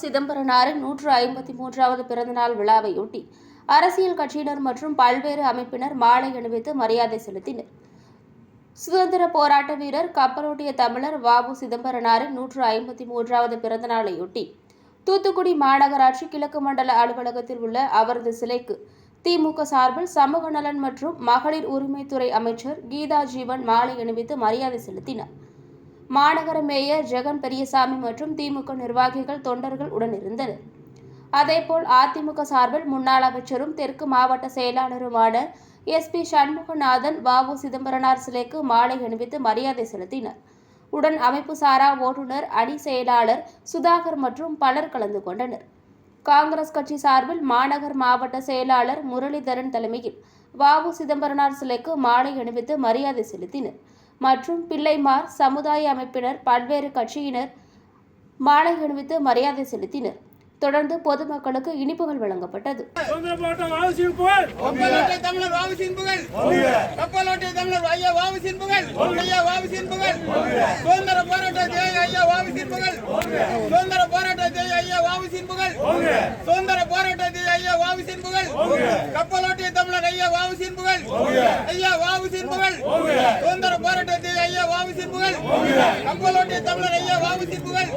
சிதம்பரனாரின் நூற்று ஐம்பத்தி மூன்றாவது பிறந்தநாள் விழாவையொட்டி அரசியல் கட்சியினர் மற்றும் பல்வேறு அமைப்பினர் மாலை அணிவித்து மரியாதை செலுத்தினர். சுதந்திர போராட்ட வீரர் கப்பலோட்டிய தமிழர் வாவு சிதம்பரனாரின் நூற்று ஐம்பத்தி மூன்றாவது பிறந்தநாளையொட்டி தூத்துக்குடி மாநகராட்சி கிழக்கு மண்டல அலுவலகத்தில் உள்ள அவரது சிலைக்கு திமுக சார்பில் சமூக நலன் மற்றும் மகளிர் உரிமைத்துறை அமைச்சர் கீதா ஜீவன் மாலை அணிவித்து மரியாதை செலுத்தினார். மாநகர மேயர் ஜெகன் பெரியசாமி மற்றும் திமுக நிர்வாகிகள் தொண்டர்கள் உடனிருந்தனர். அதேபோல் அதிமுக சார்பில் முன்னாள் அமைச்சரும் தெற்கு மாவட்ட செயலாளருமான எஸ் பி சண்முகநாதன் வாவு சிதம்பரனார் சிலைக்கு மாலை அணிவித்து மரியாதை செலுத்தினர். உடன் அமைப்பு சாரா ஓட்டுநர் அணி செயலாளர் சுதாகர் மற்றும் பலர் கலந்து கொண்டனர். காங்கிரஸ் கட்சி சார்பில் மாநகர் மாவட்ட செயலாளர் முரளிதரன் தலைமையில் வாவு சிதம்பரனார் சிலைக்கு மாலை அணிவித்து மரியாதை செலுத்தினர். மற்றும் பிள்ளைமார் சமுதாய அமைப்பினர் பல்வேறு கட்சியினர் மாலை அணிவித்து மரியாதை செலுத்தினர். தொடர்ந்து பொதுமக்களுக்கு இனிப்புகள் வழங்கப்பட்டது. கப்பலோட்டிய தமிழர் ஐயா வாவுசின் புகழ் ஐயா வாவுசின் புகழ் புகழ் கப்பலோட்டிய தமிழர் ஐயா வாவுசின் புகழ்